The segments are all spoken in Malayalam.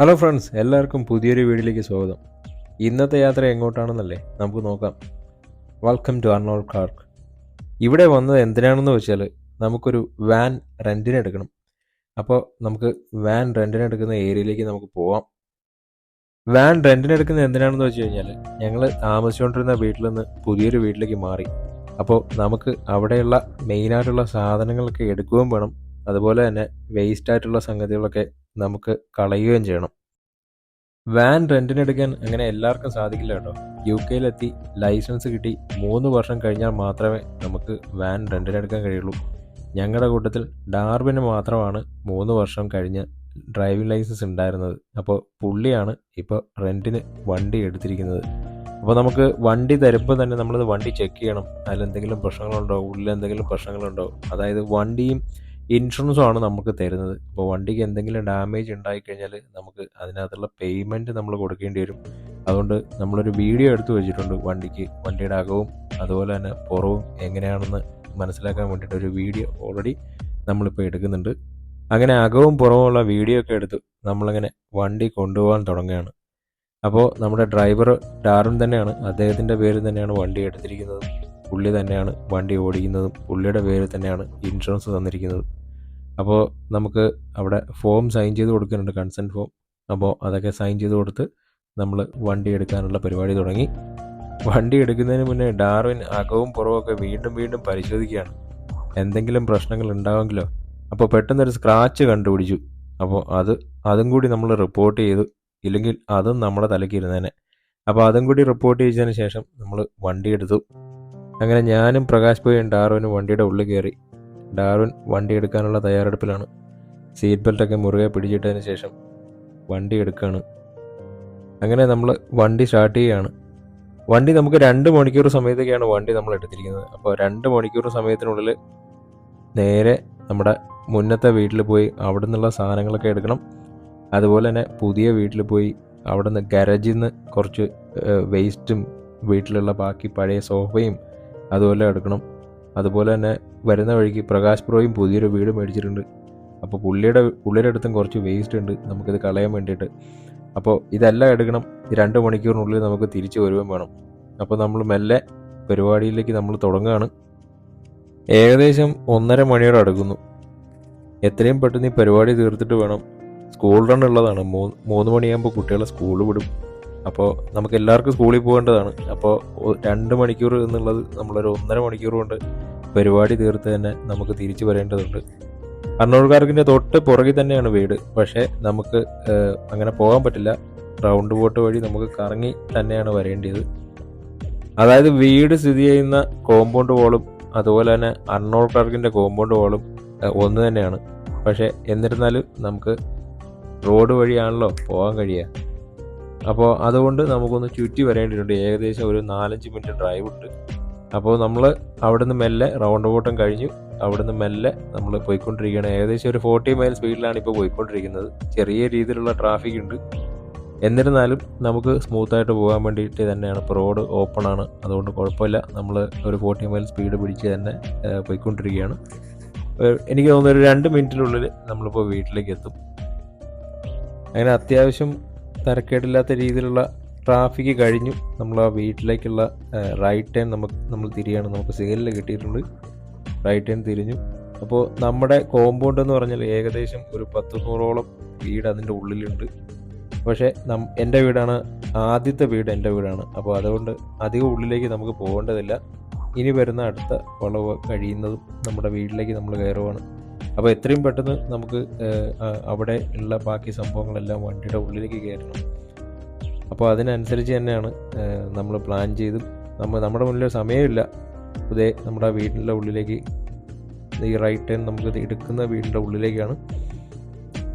ഹലോ ഫ്രണ്ട്സ് എല്ലാവർക്കും പുതിയൊരു വീഡിയോയിലേക്ക് സ്വാഗതം. ഇന്നത്തെ യാത്ര എങ്ങോട്ടാണെന്നല്ലേ നമുക്ക് നോക്കാം. വെൽക്കം ടു അർണോൾ കാർക്ക് ഇവിടെ വന്നത് എന്തിനാണെന്ന് വെച്ചാൽ നമുക്കൊരു വാൻ റെന്റിന് എടുക്കണം. അപ്പോൾ നമുക്ക് വാൻ റെന്റിന് എടുക്കുന്ന ഏരിയയിലേക്ക് നമുക്ക് പോവാം. വാൻ റെന്റിന് എടുക്കുന്നത് എന്തിനാണെന്ന് വെച്ച് കഴിഞ്ഞാൽ ഞങ്ങൾ താമസിച്ചുകൊണ്ടിരുന്ന വീട്ടിൽ നിന്ന് പുതിയൊരു വീട്ടിലേക്ക് മാറി. അപ്പോൾ നമുക്ക് അവിടെയുള്ള മെയിനായിട്ടുള്ള സാധനങ്ങളൊക്കെ എടുക്കുകയും വേണം. അതുപോലെ തന്നെ വേസ്റ്റ് ആയിട്ടുള്ള സംഗതികളൊക്കെ നമുക്ക് കളയുകയും ചെയ്യണം. വാൻ റെന്റിനെടുക്കാൻ അങ്ങനെ എല്ലാവർക്കും സാധിക്കില്ല കേട്ടോ. യു കെയിലെത്തി ലൈസൻസ് കിട്ടി. മൂന്ന് വർഷം കഴിഞ്ഞാൽ മാത്രമേ നമുക്ക് വാൻ റെന്റിനെടുക്കാൻ കഴിയുള്ളൂ. ഞങ്ങളുടെ കൂട്ടത്തിൽ ഡാർബിന് മാത്രമാണ് മൂന്ന് വർഷം കഴിഞ്ഞ് ഡ്രൈവിംഗ് ലൈസൻസ് ഉണ്ടായിരുന്നത്. അപ്പോൾ പുള്ളിയാണ് ഇപ്പോൾ റെന്റിന് വണ്ടി എടുത്തിരിക്കുന്നത്. അപ്പോൾ നമുക്ക് വണ്ടി തരുമ്പോൾ തന്നെ നമ്മളത് വണ്ടി ചെക്ക് ചെയ്യണം. അതിലെന്തെങ്കിലും പ്രശ്നങ്ങളുണ്ടോ? ഉള്ളിൽ എന്തെങ്കിലും പ്രശ്നങ്ങളുണ്ടോ? അതായത് വണ്ടിയും ഇൻഷുറൻസും ആണ് നമുക്ക് തരുന്നത്. അപ്പോൾ വണ്ടിക്ക് എന്തെങ്കിലും ഡാമേജ് ഉണ്ടായിക്കഴിഞ്ഞാൽ നമുക്ക് അതിനകത്തുള്ള പേയ്മെന്റ് നമ്മൾ കൊടുക്കേണ്ടി വരും. അതുകൊണ്ട് നമ്മളൊരു വീഡിയോ എടുത്തു വെച്ചിട്ടുണ്ട് വണ്ടിക്ക് വണ്ടിയുടെ അകവും അതുപോലെ തന്നെ പുറവും എങ്ങനെയാണെന്ന് മനസ്സിലാക്കാൻ വേണ്ടിയിട്ട് ഒരു വീഡിയോ ഓൾറെഡി നമ്മളിപ്പോൾ എടുക്കുന്നുണ്ട്. അങ്ങനെ അകവും പുറവുമുള്ള വീഡിയോ ഒക്കെ എടുത്ത് നമ്മളിങ്ങനെ വണ്ടി കൊണ്ടുപോകാൻ തുടങ്ങുകയാണ്. അപ്പോൾ നമ്മുടെ ഡ്രൈവർ ഡാറും തന്നെയാണ് അദ്ദേഹത്തിന്റെ പേരിൽ തന്നെയാണ് വണ്ടി എടുത്തിരിക്കുന്നത്. പുള്ളി തന്നെയാണ് വണ്ടി ഓടിക്കുന്നതും പുള്ളിയുടെ പേരിൽ തന്നെയാണ് ഇൻഷുറൻസ് തന്നിരിക്കുന്നതും. അപ്പോൾ നമുക്ക് അവിടെ ഫോം സൈൻ ചെയ്ത് കൊടുക്കുന്നുണ്ട് കൺസെന്റ് ഫോം അപ്പോൾ അതൊക്കെ സൈൻ ചെയ്ത് കൊടുത്ത് നമ്മൾ വണ്ടി എടുക്കാനുള്ള പരിപാടി തുടങ്ങി. വണ്ടി എടുക്കുന്നതിന് മുന്നേ ഡാർവിൻ അകവും പുറവുമൊക്കെ വീണ്ടും വീണ്ടും പരിശോധിക്കുകയാണ്. എന്തെങ്കിലും പ്രശ്നങ്ങൾ ഉണ്ടാവെങ്കിലോ അപ്പോൾ പെട്ടെന്നൊരു സ്ക്രാച്ച് കണ്ടുപിടിച്ചു. അപ്പോൾ അത് അതും കൂടി നമ്മൾ റിപ്പോർട്ട് ചെയ്തു. ഇല്ലെങ്കിൽ അതും നമ്മുടെ തലയ്ക്ക് ഇരുന്നേനെ അപ്പോൾ അതും കൂടി റിപ്പോർട്ട് ചെയ്തതിന് ശേഷം നമ്മൾ വണ്ടി എടുത്തു. അങ്ങനെ ഞാനും പ്രകാശ് പോയും ഡാർവിനും വണ്ടിയുടെ ഉള്ളിൽ കയറി. ഡാർവിൻ വണ്ടി എടുക്കാനുള്ള തയ്യാറെടുപ്പിലാണ്. സീറ്റ് ബെൽറ്റൊക്കെ മുറുകെ പിടിച്ചിട്ടതിന് ശേഷം വണ്ടി എടുക്കുകയാണ് അങ്ങനെ നമ്മൾ വണ്ടി സ്റ്റാർട്ട് ചെയ്യുകയാണ്. വണ്ടി നമുക്ക് രണ്ട് മണിക്കൂർ സമയത്തേക്കാണ് വണ്ടി നമ്മൾ എടുത്തിരിക്കുന്നത്. അപ്പോൾ രണ്ട് മണിക്കൂർ സമയത്തിനുള്ളിൽ നേരെ നമ്മുടെ മുന്നത്തെ വീട്ടിൽ പോയി അവിടെ നിന്നുള്ള സാധനങ്ങളൊക്കെ എടുക്കണം. അതുപോലെ തന്നെ പുതിയ വീട്ടിൽ പോയി അവിടെ നിന്ന് ഗരജിൽ നിന്ന് കുറച്ച് വേസ്റ്റും വീട്ടിലുള്ള ബാക്കി പഴയ സോഫയും അതുപോലെ എടുക്കണം. അതുപോലെ തന്നെ വരുന്ന വഴിക്ക് പ്രകാശ് പ്രോയും പുതിയൊരു വീട് മേടിച്ചിട്ടുണ്ട്. അപ്പോൾ പുള്ളിയുടെ പുള്ളിയുടെ അടുത്തും കുറച്ച് വേസ്റ്റ് ഉണ്ട്. നമുക്കിത് കളയാൻ വേണ്ടിയിട്ട്. അപ്പോൾ ഇതെല്ലാം എടുക്കണം. രണ്ട് മണിക്കൂറിനുള്ളിൽ നമുക്ക് തിരിച്ചു വരുവാൻ വേണം. അപ്പോൾ നമ്മൾ മെല്ലെ പരിപാടിയിലേക്ക് നമ്മൾ തുടങ്ങുകയാണ്. ഏകദേശം ഒന്നര മണിയോടെ അടുക്കുന്നു. എത്രയും പെട്ടെന്ന് ഈ പരിപാടി തീർത്തിട്ട് വേണം. സ്കൂൾ റൺ ഉള്ളതാണ്. മൂന്ന് മൂന്ന് മണിയാകുമ്പോൾ കുട്ടികളെ സ്കൂളിൽ വിടും. അപ്പോൾ നമുക്ക് എല്ലാവർക്കും സ്കൂളിൽ പോകേണ്ടതാണ്. അപ്പോൾ രണ്ട് മണിക്കൂർ എന്നുള്ളത് നമ്മളൊരു ഒന്നര മണിക്കൂർ കൊണ്ട് പരിപാടി തീർത്ത് തന്നെ നമുക്ക് തിരിച്ചു വരേണ്ടതുണ്ട്. അർണൂർക്കാർക്കിന്റെ തൊട്ട് പുറകിൽ തന്നെയാണ് വീട്. പക്ഷേ നമുക്ക് അങ്ങനെ പോകാൻ പറ്റില്ല. റൗണ്ട് ബോട്ട് വഴി നമുക്ക് കറങ്ങി തന്നെയാണ് വരേണ്ടത് അതായത് വീട് സ്ഥിതി ചെയ്യുന്ന കോമ്പൗണ്ട് വാളും അതുപോലെ തന്നെ അർണോൾക്കാർക്കിന്റെ കോമ്പൗണ്ട് വാളും ഒന്ന് തന്നെയാണ്. പക്ഷേ എന്നിരുന്നാലും നമുക്ക് റോഡ് വഴിയാണല്ലോ പോകാൻ കഴിയുക. അപ്പോൾ അതുകൊണ്ട് നമുക്കൊന്ന് ചുറ്റി വരേണ്ടിയിട്ടുണ്ട് ഏകദേശം ഒരു നാലഞ്ച് മിനിറ്റ് ഡ്രൈവ് ഉണ്ട്. അപ്പോൾ നമ്മൾ അവിടെ നിന്ന് മെല്ലെ റൗണ്ട് ബോട്ടം കഴിഞ്ഞു. അവിടെ നിന്ന് മെല്ലെ നമ്മൾ പോയിക്കൊണ്ടിരിക്കുകയാണ്. ഏകദേശം ഒരു ഫോർട്ടി മൈൽ സ്പീഡിലാണ് ഇപ്പോൾ പോയിക്കൊണ്ടിരിക്കുന്നത്. ചെറിയ രീതിയിലുള്ള ട്രാഫിക് ഉണ്ട്. എന്നിരുന്നാലും നമുക്ക് സ്മൂത്തായിട്ട് പോകാൻ വേണ്ടിയിട്ട് തന്നെയാണ്. ഇപ്പോൾ റോഡ് ഓപ്പൺ ആണ്. അതുകൊണ്ട് കുഴപ്പമില്ല. നമ്മൾ ഒരു ഫോർട്ടി മൈൽ സ്പീഡ് പിടിച്ച് തന്നെ പോയിക്കൊണ്ടിരിക്കുകയാണ്. എനിക്ക് തോന്നുന്നു ഒരു രണ്ട് മിനിറ്റിനുള്ളിൽ നമ്മളിപ്പോൾ വീട്ടിലേക്ക് എത്തും. അങ്ങനെ അത്യാവശ്യം തരക്കേടില്ലാത്ത രീതിയിലുള്ള ട്രാഫിക് കഴിഞ്ഞു. നമ്മൾ ആ വീട്ടിലേക്കുള്ള റൈറ്റ് ടേൺ നമുക്ക് നമ്മൾ തിരിയാണ്. നമുക്ക് സെയിലിൽ കിട്ടിയിട്ടുണ്ട്. റൈറ്റ് ടേൺ തിരിഞ്ഞു. അപ്പോൾ നമ്മുടെ കോമ്പൗണ്ട് എന്ന് പറഞ്ഞാൽ ഏകദേശം ഒരു പത്ത് നൂറോളം വീട് അതിന്റെ ഉള്ളിലുണ്ട്. പക്ഷേ നം എന്റെ വീടാണ് ആദ്യത്തെ വീട് എന്റെ വീടാണ്. അപ്പോൾ അതുകൊണ്ട് അധികം ഉള്ളിലേക്ക് നമുക്ക് പോകേണ്ടതില്ല. ഇനി വരുന്ന അടുത്ത വളവ് കഴിയുന്നതും നമ്മുടെ വീട്ടിലേക്ക് നമ്മൾ കയറുവാണ്. അപ്പോൾ എത്രയും പെട്ടെന്ന് നമുക്ക് അവിടെ ഉള്ള ബാക്കി സംഭവങ്ങളെല്ലാം വണ്ടിയുടെ ഉള്ളിലേക്ക് കയറണം അപ്പോൾ അതിനനുസരിച്ച് തന്നെയാണ് നമ്മൾ പ്ലാൻ ചെയ്തും. നമ്മൾ നമ്മുടെ മുന്നിൽ സമയമില്ല. ഇതേ നമ്മുടെ വീടിന്റെ ഉള്ളിലേക്ക് ഈ റൈറ്റ് ടൈം നമുക്ക് എടുക്കുന്ന വീടിന്റെ ഉള്ളിലേക്കാണ്.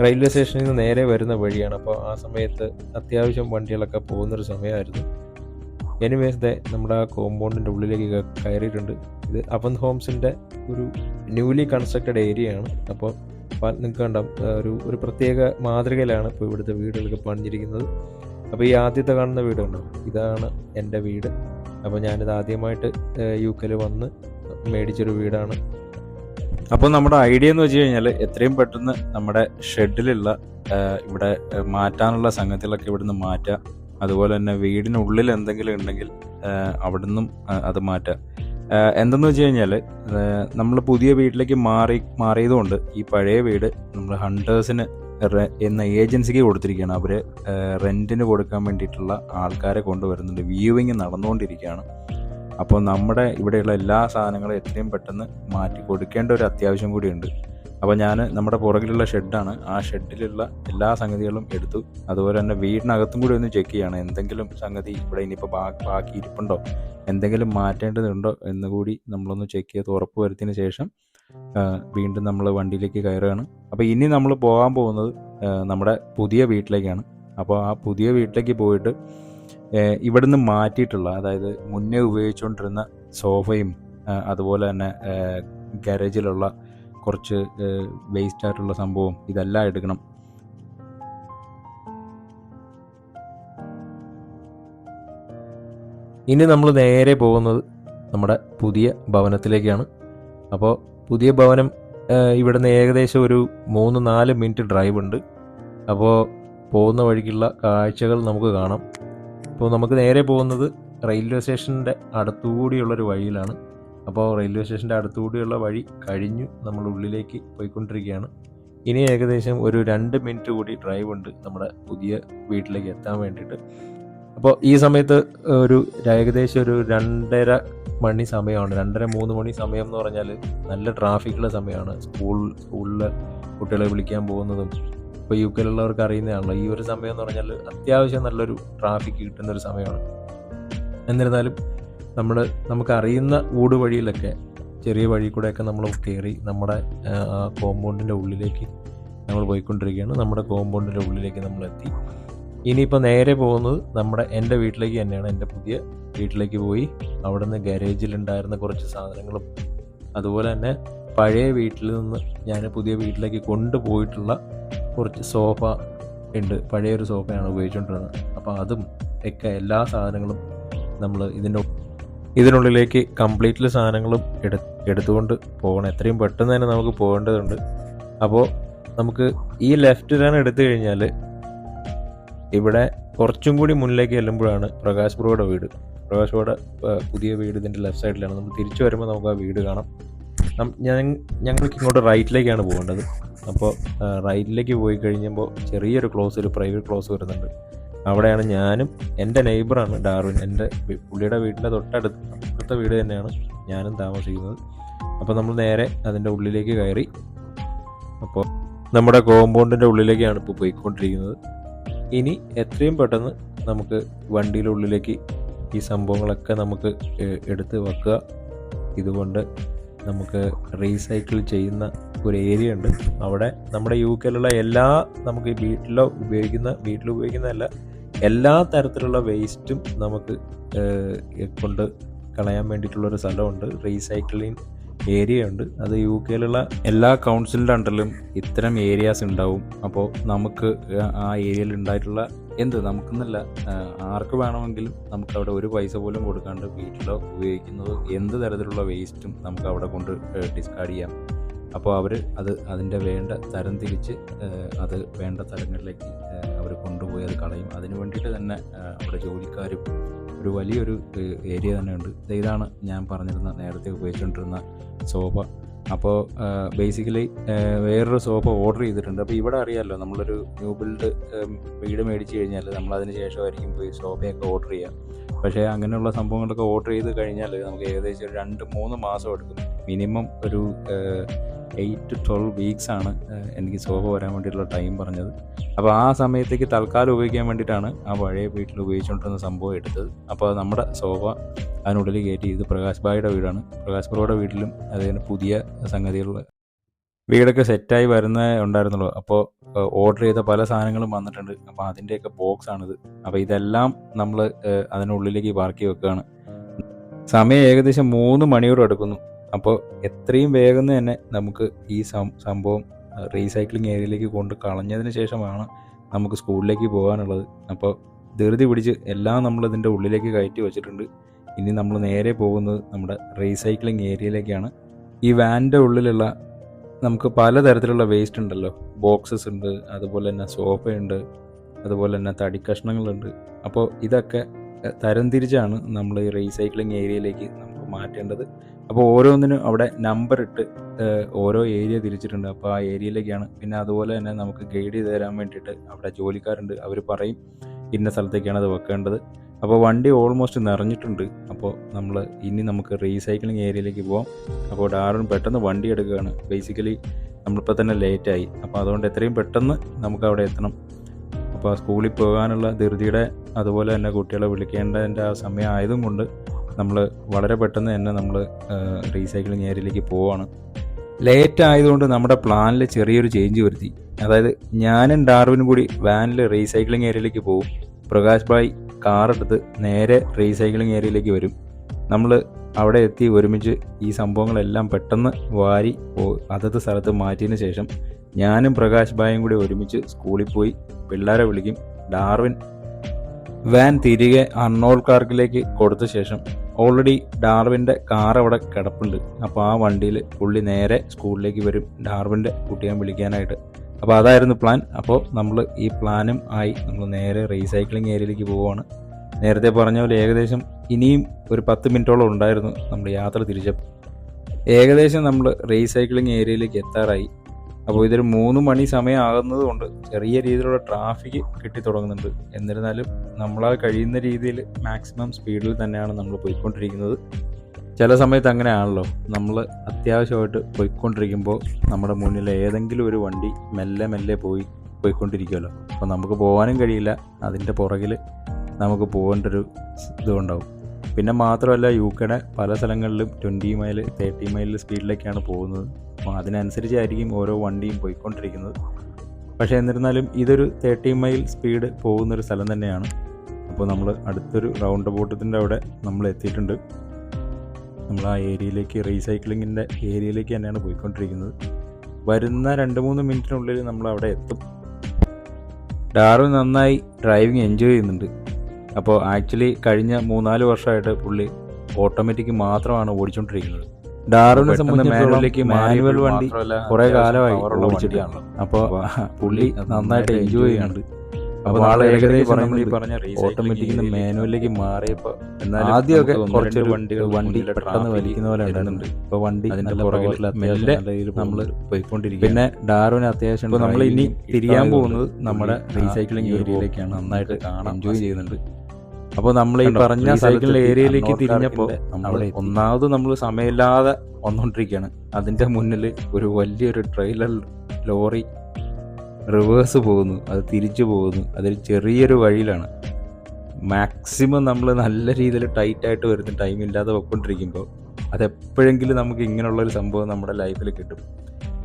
റെയിൽവേ സ്റ്റേഷനിൽ നിന്ന് നേരെ വരുന്ന വഴിയാണ്. അപ്പോൾ ആ സമയത്ത് അത്യാവശ്യം വണ്ടികളൊക്കെ പോകുന്നൊരു സമയമായിരുന്നു. എനിവേസ് ദേ നമ്മുടെ ആ കോമ്പൗണ്ടിന്റെ ഉള്ളിലേക്ക് കയറിയിട്ടുണ്ട്. ഇത് അവൻ ഹോംസിന്റെ ഒരു ന്യൂലി കൺസ്ട്രക്റ്റഡ് ഏരിയ ആണ്. അപ്പോൾ നിങ്ങൾക്ക് കണ്ടാം ഒരു ഒരു പ്രത്യേക മാതൃകയിലാണ് ഇപ്പോൾ ഇവിടുത്തെ വീടുകളൊക്കെ പണിഞ്ഞിരിക്കുന്നത്. അപ്പോൾ ഈ ആദ്യത്തെ കാണുന്ന വീടുണ്ടോ ഇതാണ് എന്റെ വീട്. അപ്പോൾ ഞാനിത് ആദ്യമായിട്ട് യു കെയിൽ വന്ന് മേടിച്ചൊരു വീടാണ്. അപ്പോൾ നമ്മുടെ ഐഡിയ എന്ന് വെച്ച് കഴിഞ്ഞാൽ എത്രയും പെട്ടെന്ന് നമ്മുടെ ഷെഡിലുള്ള ഇവിടെ മാറ്റാനുള്ള സംഗതികളൊക്കെ ഇവിടുന്ന് മാറ്റുക അതുപോലെ തന്നെ വീടിനുള്ളിൽ എന്തെങ്കിലും ഉണ്ടെങ്കിൽ അവിടുന്നും അത് മാറ്റുക എന്തെന്ന് വെച്ച് കഴിഞ്ഞാൽ നമ്മൾ പുതിയ വീട്ടിലേക്ക് മാറി മാറിയതുകൊണ്ട് ഈ പഴയ വീട് നമ്മൾ ഹണ്ടേഴ്സിന് എന്ന ഏജൻസിക്ക് കൊടുത്തിരിക്കുകയാണ്. അവർ റെന്റിന് കൊടുക്കാൻ വേണ്ടിയിട്ടുള്ള ആൾക്കാരെ കൊണ്ടുവരുന്നുണ്ട്. വ്യൂവിങ് നടന്നുകൊണ്ടിരിക്കുകയാണ്. അപ്പോൾ നമ്മുടെ ഇവിടെയുള്ള എല്ലാ സാധനങ്ങളും എത്രയും പെട്ടെന്ന് മാറ്റി കൊടുക്കേണ്ട ഒരു അത്യാവശ്യം കൂടിയുണ്ട്. അപ്പോൾ ഞാൻ നമ്മുടെ പുറകിലുള്ള ഷെഡാണ്. ആ ഷെഡിലുള്ള എല്ലാ സംഗതികളും എടുത്തു. അതുപോലെ തന്നെ വീടിനകത്തും കൂടി ഒന്ന് ചെക്ക് ചെയ്യണം. എന്തെങ്കിലും സംഗതി ഇവിടെ ഇനിയിപ്പോൾ ബാക്കി ഇരിപ്പുണ്ടോ? എന്തെങ്കിലും മാറ്റേണ്ടതുണ്ടോ എന്ന് കൂടി നമ്മളൊന്ന് ചെക്ക് ചെയ്ത് ഉറപ്പ് വരുത്തിയതിന് ശേഷം വീണ്ടും നമ്മൾ വണ്ടിയിലേക്ക് കയറുകയാണ്. അപ്പോൾ ഇനി നമ്മൾ പോകാൻ പോകുന്നത് നമ്മുടെ പുതിയ വീട്ടിലേക്കാണ്. അപ്പോൾ ആ പുതിയ വീട്ടിലേക്ക് പോയിട്ട് ഇവിടുന്ന് മാറ്റിയിട്ടുള്ള അതായത് മുന്നേ ഉപയോഗിച്ചുകൊണ്ടിരുന്ന സോഫയും അതുപോലെ തന്നെ ഗാരേജിലുള്ള കുറച്ച് വേസ്റ്റ് ആയിട്ടുള്ള സംഭവം ഇതെല്ലാം എടുക്കണം. ഇനി നമ്മൾ നേരെ പോകുന്നത് നമ്മുടെ പുതിയ ഭവനത്തിലേക്കാണ്. അപ്പോൾ പുതിയ ഭവനം ഇവിടെ നിന്ന് ഏകദേശം ഒരു മൂന്ന് നാല് മിനിറ്റ് ഡ്രൈവ് ഉണ്ട്. അപ്പോൾ പോകുന്ന വഴിക്കുള്ള കാഴ്ചകൾ നമുക്ക് കാണാം. അപ്പോൾ നമുക്ക് നേരെ പോകുന്നത് റെയിൽവേ സ്റ്റേഷന്റെ അടുത്തുകൂടിയുള്ളൊരു വഴിയിലാണ്. അപ്പോൾ റെയിൽവേ സ്റ്റേഷന്റെ അടുത്തുകൂടിയുള്ള വഴി കഴിഞ്ഞു നമ്മൾ ഉള്ളിലേക്ക് പോയിക്കൊണ്ടിരിക്കുകയാണ്. ഇനി ഏകദേശം ഒരു രണ്ട് മിനിറ്റ് കൂടി ഡ്രൈവ് ഉണ്ട് നമ്മുടെ പുതിയ വീട്ടിലേക്ക് എത്താൻ വേണ്ടിയിട്ട്. അപ്പോൾ ഈ സമയത്ത് ഒരു ഏകദേശം ഒരു രണ്ടര മണി സമയമാണ്. രണ്ടര മൂന്ന് മണി സമയം എന്ന് പറഞ്ഞാൽ നല്ല ട്രാഫിക്കുള്ള സമയമാണ്. സ്കൂൾ സ്കൂളിൽ കുട്ടികളെ വിളിക്കാൻ പോകുന്നതും ഇപ്പോൾ യു കെയിലുള്ളവർക്ക് അറിയുന്നതാണല്ലോ. ഈ ഒരു സമയം എന്ന് പറഞ്ഞാൽ അത്യാവശ്യം നല്ലൊരു ട്രാഫിക് കിട്ടുന്ന ഒരു സമയമാണ്. എന്നിരുന്നാലും നമ്മൾ നമുക്കറിയുന്ന ഊട് വഴിയിലൊക്കെ ചെറിയ വഴി കൂടെയൊക്കെ നമ്മൾ കയറി നമ്മുടെ കോമ്പൗണ്ടിന്റെ ഉള്ളിലേക്ക് നമ്മൾ പോയിക്കൊണ്ടിരിക്കുകയാണ്. നമ്മുടെ കോമ്പൗണ്ടിന്റെ ഉള്ളിലേക്ക് നമ്മൾ എത്തി ഇനിയിപ്പോൾ നേരെ പോകുന്നത് നമ്മുടെ എന്റെ വീട്ടിലേക്ക് തന്നെയാണ്. എന്റെ പുതിയ വീട്ടിലേക്ക് പോയി അവിടുന്ന് ഗാരേജിലുണ്ടായിരുന്ന കുറച്ച് സാധനങ്ങളും അതുപോലെ തന്നെ പഴയ വീട്ടിൽ നിന്ന് ഞാൻ പുതിയ വീട്ടിലേക്ക് കൊണ്ടുപോയിട്ടുള്ള കുറച്ച് സോഫ ഉണ്ട്. പഴയൊരു സോഫയാണ് ഉപയോഗിച്ചുകൊണ്ടിരുന്നത് അപ്പോൾ അതും ഒക്കെ എല്ലാ സാധനങ്ങളും നമ്മൾ ഇതിന്റെ ഇതിനുള്ളിലേക്ക് കംപ്ലീറ്റ്ലി സാധനങ്ങളും എടു എടുത്തുകൊണ്ട് പോകണം. എത്രയും പെട്ടെന്ന് തന്നെ നമുക്ക് പോകേണ്ടതുണ്ട്. അപ്പോൾ നമുക്ക് ഈ ലെഫ്റ്റ് ടേൺ എടുത്തു കഴിഞ്ഞാൽ ഇവിടെ കുറച്ചും കൂടി മുന്നിലേക്ക് ചെല്ലുമ്പോഴാണ് പ്രകാശ് ബ്രോയുടെ വീട്. പ്രകാശ് ബ്രോയുടെ പുതിയ വീട് ഇതിന്റെ ലെഫ്റ്റ് സൈഡിലാണ് നമ്മൾ തിരിച്ചു വരുമ്പോൾ നമുക്ക് ആ വീട് കാണാം. ഞാൻ ഞങ്ങൾക്ക് ഇങ്ങോട്ട് റൈറ്റിലേക്കാണ് പോകേണ്ടത്. അപ്പോൾ റൈറ്റിലേക്ക് പോയി കഴിഞ്ഞപ്പോൾ ചെറിയൊരു ക്ലോസ് ഒരു പ്രൈവറ്റ് ക്ലോസ് വരുന്നുണ്ട്. അവിടെയാണ് ഞാനും എന്റെ നെയ്ബറാണ് ഡാർവിൻ. എന്റെ പുള്ളിയുടെ വീടിന്റെ തൊട്ടടുത്ത് അടുത്ത വീട് തന്നെയാണ് ഞാനും താമസിക്കുന്നത്. അപ്പോൾ നമ്മൾ നേരെ അതിന്റെ ഉള്ളിലേക്ക് കയറി. അപ്പോൾ നമ്മുടെ കോമ്പൗണ്ടിന്റെ ഉള്ളിലേക്കാണ് ഇപ്പോൾ പോയിക്കൊണ്ടിരിക്കുന്നത്. ഇനി എത്രയും പെട്ടെന്ന് നമുക്ക് വണ്ടിയുടെ ഉള്ളിലേക്ക് ഈ സംഭവങ്ങളൊക്കെ നമുക്ക് എടുത്ത് വെക്കുക. ഇതുകൊണ്ട് നമുക്ക് റീസൈക്കിൾ ചെയ്യുന്ന ഒരു ഏരിയ ഉണ്ട്. അവിടെ നമ്മുടെ യു കെയിലുള്ള എല്ലാ നമുക്ക് വീട്ടിലോ ഉപയോഗിക്കുന്ന വീട്ടിൽ ഉപയോഗിക്കുന്നതല്ല എല്ലാ തരത്തിലുള്ള വേസ്റ്റും നമുക്ക് കൊണ്ട് കളയാൻ വേണ്ടിയിട്ടുള്ളൊരു സ്ഥലമുണ്ട്. റീസൈക്ലിങ് ഏരിയ ഉണ്ട്. അത് യു കെയിലുള്ള എല്ലാ കൗൺസിലിന്റെ അണ്ടറിലും ഇത്തരം ഏരിയാസ് ഉണ്ടാവും. അപ്പോൾ നമുക്ക് ആ ഏരിയയിൽ ഉണ്ടായിട്ടുള്ള എന്ത്? നമുക്കെന്നല്ല ആർക്ക് വേണമെങ്കിലും നമുക്ക് അവിടെ ഒരു പൈസ പോലും കൊടുക്കാണ്ട് വീട്ടിലോ ഉപയോഗിക്കുന്നത് എന്ത് തരത്തിലുള്ള വേസ്റ്റും നമുക്ക് അവിടെ കൊണ്ട് ഡിസ്കാർഡ് ചെയ്യാം. അപ്പോൾ അവർ അത് അതിന്റെ വേണ്ട തരം തിരിച്ച് അത് വേണ്ട തരങ്ങളിലേക്ക് കൊണ്ടുപോയി അത് കളയും. അതിന് വേണ്ടിയിട്ട് തന്നെ അവിടെ ജോലിക്കാരും ഒരു വലിയൊരു ഏരിയ തന്നെ ഉണ്ട് ഇതാണ് ഞാൻ പറഞ്ഞിരുന്ന നേരത്തെ ഉപയോഗിച്ചുകൊണ്ടിരുന്ന സോഫ. അപ്പോൾ ബേസിക്കലി വേറൊരു സോഫ ഓർഡർ ചെയ്തിട്ടുണ്ട്. അപ്പോൾ ഇവിടെ അറിയാമല്ലോ നമ്മളൊരു ന്യൂ ബിൽഡ് വീട് മേടിച്ച് കഴിഞ്ഞാൽ നമ്മൾ അതിന് ശേഷമായിരിക്കും പോയി സോഫയൊക്കെ ഓർഡർ ചെയ്യുക. പക്ഷേ അങ്ങനെയുള്ള സംഭവങ്ങളൊക്കെ ഓർഡർ ചെയ്ത് കഴിഞ്ഞാൽ നമുക്ക് ഏകദേശം ഒരു രണ്ട് മൂന്ന് മാസം എടുക്കും. മിനിമം ഒരു എയ്റ്റ് ടു ട്വൽവ് വീക്സ് ആണ് എനിക്ക് സോഫ വരാൻ വേണ്ടിയിട്ടുള്ള ടൈം പറഞ്ഞത്. അപ്പോൾ ആ സമയത്തേക്ക് തൽക്കാലം ഉപയോഗിക്കാൻ വേണ്ടിയിട്ടാണ് ആ പഴയ വീട്ടിൽ ഉപയോഗിച്ചുകൊണ്ടിരുന്ന സംഭവം എടുത്തത്. അപ്പോൾ നമ്മുടെ സോഫ അതിനുള്ളിൽ കയറ്റി ഇത് പ്രകാശ് ഭായിയുടെ വീടാണ്. പ്രകാശ് ബ്രോയുടെ വീട്ടിലും അതിന് പുതിയ സംഗതികളിൽ വീടൊക്കെ സെറ്റായി വരുന്ന ഉണ്ടായിരുന്നുള്ളൂ. അപ്പോൾ ഓർഡർ ചെയ്ത പല സാധനങ്ങളും വന്നിട്ടുണ്ട്. അപ്പോൾ അതിന്റെയൊക്കെ ബോക്സ് ആണിത്. അപ്പോൾ ഇതെല്ലാം നമ്മൾ അതിനുള്ളിലേക്ക് പാർക്കി വെക്കുകയാണ്. സമയം ഏകദേശം മൂന്ന് മണിയോട് എടുക്കുന്നു അപ്പോൾ എത്രയും വേഗം തന്നെ നമുക്ക് ഈ സംഭവം റീസൈക്ലിംഗ് ഏരിയയിലേക്ക് കൊണ്ട് കളഞ്ഞതിന് ശേഷമാണ് നമുക്ക് സ്കൂളിലേക്ക് പോകാനുള്ളത്. അപ്പോൾ ധൃതി പിടിച്ച് എല്ലാം നമ്മൾ ഇതിന്റെ ഉള്ളിലേക്ക് കയറ്റി വെച്ചിട്ടുണ്ട്. ഇനി നമ്മൾ നേരെ പോകുന്നത് നമ്മുടെ റീസൈക്ലിംഗ് ഏരിയയിലേക്കാണ് ഈ വാനിന്റെ ഉള്ളിലുള്ള നമുക്ക് പലതരത്തിലുള്ള വേസ്റ്റ് ഉണ്ടല്ലോ. ബോക്സസ് ഉണ്ട് അതുപോലെ തന്നെ സോഫയുണ്ട് അതുപോലെ തന്നെ തടി കഷ്ണങ്ങളുണ്ട് അപ്പോൾ ഇതൊക്കെ തരംതിരിച്ചാണ് നമ്മൾ ഈ റീസൈക്ലിംഗ് ഏരിയയിലേക്ക് നമുക്ക് മാറ്റേണ്ടത്. അപ്പോൾ ഓരോന്നിനും അവിടെ നമ്പർ ഇട്ട് ഓരോ ഏരിയ തിരിച്ചിട്ടുണ്ട്. അപ്പോൾ ആ ഏരിയയിലേക്കാണ് പിന്നെ അതുപോലെ തന്നെ നമുക്ക് ഗൈഡ് ചെയ്ത് തരാൻ വേണ്ടിയിട്ട് അവിടെ ജോലിക്കാരുണ്ട്. അവർ പറയും ഇന്ന സ്ഥലത്തേക്കാണ് അത് വെക്കേണ്ടത്. അപ്പോൾ വണ്ടി ഓൾമോസ്റ്റ് നിറഞ്ഞിട്ടുണ്ട്. അപ്പോൾ നമ്മൾ ഇനി നമുക്ക് റീസൈക്ലിംഗ് ഏരിയയിലേക്ക് പോവാം. അപ്പോൾ ഡാറുൻ പെട്ടെന്ന് വണ്ടി എടുക്കുകയാണ്. ബേസിക്കലി നമ്മളിപ്പോൾ തന്നെ ലേറ്റായി അപ്പോൾ അതുകൊണ്ട് എത്രയും പെട്ടെന്ന് നമുക്ക് അവിടെ എത്തണം. അപ്പോൾ സ്കൂളിൽ പോകാനുള്ള ധൃതിയുടെ അതുപോലെ തന്നെ കുട്ടികളെ വിളിക്കേണ്ടതിന്റെ ആ സമയം ആയതും കൊണ്ട് നമ്മൾ വളരെ പെട്ടെന്ന് തന്നെ നമ്മൾ റീസൈക്ലിംഗ് ഏരിയയിലേക്ക് പോവാണ്. ലേറ്റ് ആയതുകൊണ്ട് നമ്മുടെ പ്ലാനിൽ ചെറിയൊരു ചേഞ്ച് വരുത്തി. അതായത് ഞാനും ഡാർവിനും കൂടി വാനിൽ റീസൈക്ലിംഗ് ഏരിയയിലേക്ക് പോകും പ്രകാശ് ഭായ് കാർ എടുത്ത് നേരെ റീസൈക്ലിംഗ് ഏരിയയിലേക്ക് വരും. നമ്മൾ അവിടെ എത്തി ഒരുമിച്ച് ഈ സംഭവങ്ങളെല്ലാം പെട്ടെന്ന് വാരി അതത് സ്ഥലത്ത് മാറ്റിയതിന് ശേഷം ഞാനും പ്രകാശ് ഭായും കൂടി ഒരുമിച്ച് സ്കൂളിൽ പോയി പിള്ളേരെ വിളിക്കും. ഡാർവിൻ വാൻ തിരികെ അർണോൾ കാർക്കിലേക്ക് കൊടുത്ത ശേഷം ഓൾറെഡി ഡാർവിന്റെ കാർ അവിടെ കിടപ്പുണ്ട്. അപ്പോൾ ആ വണ്ടിയിൽ പുള്ളി നേരെ സ്കൂളിലേക്ക് വരും. ഡാർവിന്റെ കുട്ടിയെ വിളിക്കാനായിട്ട്. അപ്പോൾ അതായിരുന്നു പ്ലാൻ അപ്പോൾ നമ്മൾ ഈ പ്ലാനും ആയി നമ്മൾ നേരെ റീസൈക്ലിംഗ് ഏരിയയിലേക്ക് പോവുകയാണ്. നേരത്തെ പറഞ്ഞ പോലെ ഏകദേശം ഇനിയും ഒരു പത്ത് മിനിറ്റോളം ഉണ്ടായിരുന്നു നമ്മുടെ യാത്ര തിരിച്ചപ്പോൾ. ഏകദേശം നമ്മൾ റീസൈക്ലിംഗ് ഏരിയയിലേക്ക് എത്താറായി. അപ്പോൾ ഇതൊരു മൂന്ന് മണി സമയം ആകുന്നത് കൊണ്ട് ചെറിയ രീതിയിലുള്ള ട്രാഫിക് കിട്ടി തുടങ്ങുന്നുണ്ട്. എന്നിരുന്നാലും നമ്മളാൽ കഴിയുന്ന രീതിയിൽ മാക്സിമം സ്പീഡിൽ തന്നെയാണ് നമ്മൾ പോയിക്കൊണ്ടിരിക്കുന്നത്. ചില സമയത്ത് അങ്ങനെയാണല്ലോ. നമ്മൾ അത്യാവശ്യമായിട്ട് പോയിക്കൊണ്ടിരിക്കുമ്പോൾ നമ്മുടെ മുന്നിൽ ഏതെങ്കിലും ഒരു വണ്ടി മെല്ലെ മെല്ലെ പോയി പോയിക്കൊണ്ടിരിക്കുമല്ലോ അപ്പോൾ നമുക്ക് പോകാനും കഴിയില്ല. അതിന്റെ പുറകിൽ നമുക്ക് പോകേണ്ട ഒരു ഇതുണ്ടാവും. പിന്നെ മാത്രമല്ല യു കെയുടെ പല സ്ഥലങ്ങളിലും ട്വന്റി മൈൽ തേർട്ടി മൈൽ സ്പീഡിലേക്കാണ് പോകുന്നത്. അപ്പോൾ അതിനനുസരിച്ചായിരിക്കും ഓരോ വണ്ടിയും പോയിക്കൊണ്ടിരിക്കുന്നത്. പക്ഷേ എന്നിരുന്നാലും ഇതൊരു തേർട്ടി മൈൽ സ്പീഡ് പോകുന്നൊരു സ്ഥലം തന്നെയാണ്. അപ്പോൾ നമ്മൾ അടുത്തൊരു റൗണ്ട് ബോട്ടത്തിന്റെ അവിടെ നമ്മൾ എത്തിയിട്ടുണ്ട്. നമ്മൾ ആ ഏരിയയിലേക്ക് റീസൈക്ലിങ്ങിന്റെ ഏരിയയിലേക്ക് തന്നെയാണ് പോയിക്കൊണ്ടിരിക്കുന്നത്. വരുന്ന രണ്ട് മൂന്ന് മിനിറ്റിനുള്ളിൽ നമ്മൾ അവിടെ എത്തും. ഡാറു നന്നായി ഡ്രൈവിംഗ് എൻജോയ് ചെയ്യുന്നുണ്ട്. അപ്പോൾ ആക്ച്വലി കഴിഞ്ഞ മൂന്നാൽ വർഷമായിട്ട് പുള്ളി ഓട്ടോമാറ്റിക് മാത്രമാണ് ഓടിച്ചുകൊണ്ടിരിക്കുന്നത് ഡാറുവിനെ സംബന്ധിച്ചിടത്തോളം മാനുവൽ വണ്ടി കുറേ കാലമായി ഓടിച്ചിട്ടാണ് അപ്പോൾ പുള്ളി നന്നായിട്ട് എൻജോയ് ചെയ്യുന്നുണ്ട്. അപ്പോൾ ആൾ ഏകദേശം നമ്മൾ ഈ പറഞ്ഞ ഓട്ടോമാറ്റിക്കിന് മാനുവലിലേക്ക് മാറിയപ്പോൾ ആദ്യമൊക്കെ കുറച്ച് വണ്ടി വണ്ടി പെട്ടെന്ന് വലിക്കുന്ന പോലെ ഉണ്ടായിരുന്നുണ്ട് ഇപ്പോൾ വണ്ടി അതിന്റെ പുറകിൽ മെല്ലെ നമ്മൾ പോയിക്കൊണ്ടിരിക്കും പിന്നെ ഡാർവിന് അത്യാവശ്യം ഇപ്പോൾ നമ്മൾ ഇനി തിരിയാൻ പോകുന്നത് നമ്മുടെ റീസൈക്ലിംഗ് ഏരിയയിലേക്കാണ്. നന്നായിട്ട് എൻജോയ് ചെയ്യുന്നുണ്ട്. അപ്പോൾ നമ്മൾ ഈ പറഞ്ഞ സൈക്കിൾ ഏരിയയിലേക്ക് തിരിഞ്ഞപ്പോൾ നമ്മൾ ഒന്നാമത് നമ്മൾ സമയമില്ലാതെ വന്നുകൊണ്ടിരിക്കുകയാണ് അതിന്റെ മുന്നിൽ ഒരു വലിയൊരു ട്രെയിലർ ലോറി റിവേഴ്സ് പോകുന്നു. അത് തിരിച്ചു പോകുന്നു. അതൊരു ചെറിയൊരു വഴിയിലാണ്. മാക്സിമം നമ്മൾ നല്ല രീതിയിൽ ടൈറ്റ് ആയിട്ട് വരുന്ന ടൈം ഇല്ലാതെ പോയിക്കൊണ്ടിരിക്കുമ്പോൾ അതെപ്പോഴെങ്കിലും നമുക്ക് ഇങ്ങനെയുള്ളൊരു സംഭവം നമ്മുടെ ലൈഫിൽ കിട്ടും.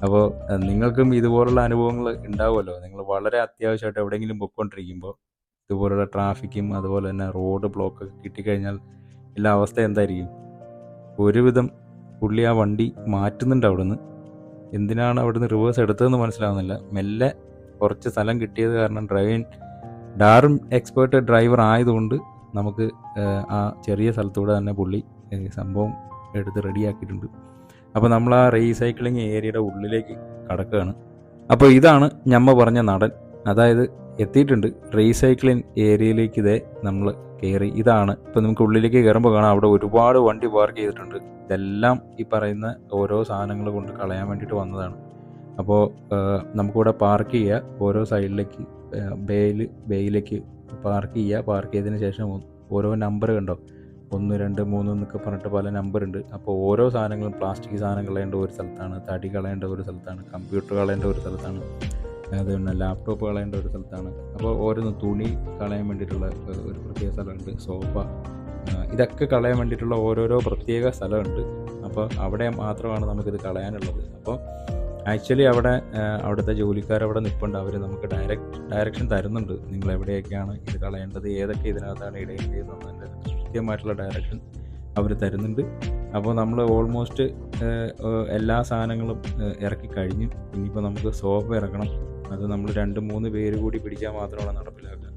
അപ്പോൾ നിങ്ങൾക്കും ഇതുപോലുള്ള അനുഭവങ്ങൾ ഉണ്ടാവുമല്ലോ. നിങ്ങൾ വളരെ അത്യാവശ്യമായിട്ട് എവിടെയെങ്കിലും പോയിക്കൊണ്ടിരിക്കുമ്പോൾ ഇതുപോലുള്ള ട്രാഫിക്കും അതുപോലെ തന്നെ റോഡ് ബ്ലോക്ക് ഒക്കെ കിട്ടിക്കഴിഞ്ഞാൽ എല്ലാ അവസ്ഥ എന്തായിരിക്കും? ഒരുവിധം പുള്ളി ആ വണ്ടി മാറ്റുന്നുണ്ട് അവിടുന്ന്. എന്തിനാണ് അവിടുന്ന് റിവേഴ്സ് എടുത്തതെന്ന് മനസ്സിലാവുന്നില്ല. മെല്ലെ കുറച്ച് സ്ഥലം കിട്ടിയത് കാരണം ഡ്രൈവിങ് ഡാറും എക്സ്പേർട്ട് ഡ്രൈവർ ആയതുകൊണ്ട് നമുക്ക് ആ ചെറിയ സ്ഥലത്തൂടെ തന്നെ പുള്ളി സംഭവം എടുത്ത് റെഡിയാക്കിയിട്ടുണ്ട്. അപ്പോൾ നമ്മൾ ആ റീസൈക്ലിംഗ് ഏരിയയുടെ ഉള്ളിലേക്ക് കടക്കുകയാണ്. അപ്പോൾ ഇതാണ് ഞമ്മ പറഞ്ഞ നടൻ. അതായത് എത്തിയിട്ടുണ്ട്. റീസൈക്ലിംഗ് ഏരിയയിലേക്ക് ഇതേ നമ്മൾ കയറി. ഇതാണ്. ഇപ്പം നമുക്ക് ഉള്ളിലേക്ക് കയറുമ്പോൾ കാണാം അവിടെ ഒരുപാട് വണ്ടി പാർക്ക് ചെയ്തിട്ടുണ്ട്. ഇതെല്ലാം ഈ പറയുന്ന ഓരോ സാധനങ്ങൾ കൊണ്ട് കളയാൻ വേണ്ടിയിട്ട് വന്നതാണ്. അപ്പോൾ നമുക്കിവിടെ പാർക്ക് ചെയ്യുക. ഓരോ സൈഡിലേക്ക് ബേയിൽ ബേയിലേക്ക് പാർക്ക് ചെയ്യുക. പാർക്ക് ചെയ്തതിന് ശേഷം ഓരോ നമ്പർ കണ്ടോ? ഒന്ന് രണ്ട് മൂന്ന് എന്നൊക്കെ പറഞ്ഞിട്ട് പല നമ്പർ ഉണ്ട്. അപ്പോൾ ഓരോ സാധനങ്ങളും പ്ലാസ്റ്റിക് സാധനം കളയേണ്ട ഒരു സ്ഥലത്താണ്. തടി കളയേണ്ട ഒരു സ്ഥലത്താണ്. കമ്പ്യൂട്ടർ കളയേണ്ട ഒരു സ്ഥലത്താണ്. അതുപോലെ ലാപ്ടോപ്പ് കളയേണ്ട ഒരു സ്ഥലത്താണ്. അപ്പോൾ ഓരോന്ന് തുണി കളയാൻ വേണ്ടിയിട്ടുള്ള ഒരു പ്രത്യേക സ്ഥലമുണ്ട്. സോഫ ഇതൊക്കെ കളയാൻ വേണ്ടിയിട്ടുള്ള ഓരോരോ പ്രത്യേക സ്ഥലമുണ്ട്. അപ്പോൾ അവിടെ മാത്രമാണ് നമുക്കിത് കളയാനുള്ളത്. അപ്പോൾ ആക്ച്വലി അവിടെ അവിടുത്തെ ജോലിക്കാർ അവിടെ നിൽപ്പുണ്ട് അവർ നമുക്ക് ഡയറക്റ്റ് ഡയറക്ഷൻ തരുന്നുണ്ട്. നിങ്ങൾ എവിടെയൊക്കെയാണ് ഇത് കളയേണ്ടത്? ഏതൊക്കെ ഇതിനകത്താണ് ഇടേണ്ടത് എന്നതിന്റെ കൃത്യമായിട്ടുള്ള ഡയറക്ഷൻ അവർ തരുന്നുണ്ട്. അപ്പോൾ നമ്മൾ ഓൾമോസ്റ്റ് എല്ലാ സാധനങ്ങളും ഇറക്കി കഴിഞ്ഞു. ഇനിയിപ്പോൾ നമുക്ക് സോഫ ഇറക്കണം. അത് നമ്മൾ രണ്ട് മൂന്ന് പേര് കൂടി പിടിക്കാൻ മാത്രമാണ് നടപ്പിലാക്കുക.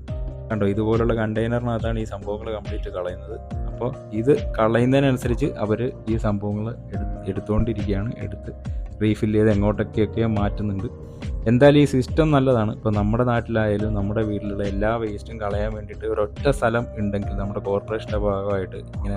കണ്ടോ ഇതുപോലുള്ള കണ്ടെയ്നറിനകത്താണ് ഈ സംഭവങ്ങൾ കംപ്ലീറ്റ് കളയുന്നത്. അപ്പോൾ ഇത് കളയുന്നതിനനുസരിച്ച് അവർ ഈ സംഭവങ്ങൾ എടു എടുത്തുകൊണ്ടിരിക്കുകയാണ് എടുത്ത് റീഫിൽ ചെയ്ത് എങ്ങോട്ടൊക്കെയൊക്കെ മാറ്റുന്നുണ്ട്. എന്തായാലും ഈ സിസ്റ്റം നല്ലതാണ്. ഇപ്പോൾ നമ്മുടെ നാട്ടിലായാലും നമ്മുടെ വീട്ടിലുള്ള എല്ലാ വേസ്റ്റും കളയാൻ വേണ്ടിയിട്ട് ഒരൊറ്റ സ്ഥലം ഉണ്ടെങ്കിൽ നമ്മുടെ കോർപ്പറേഷന്റെ ഭാഗമായിട്ട് ഇങ്ങനെ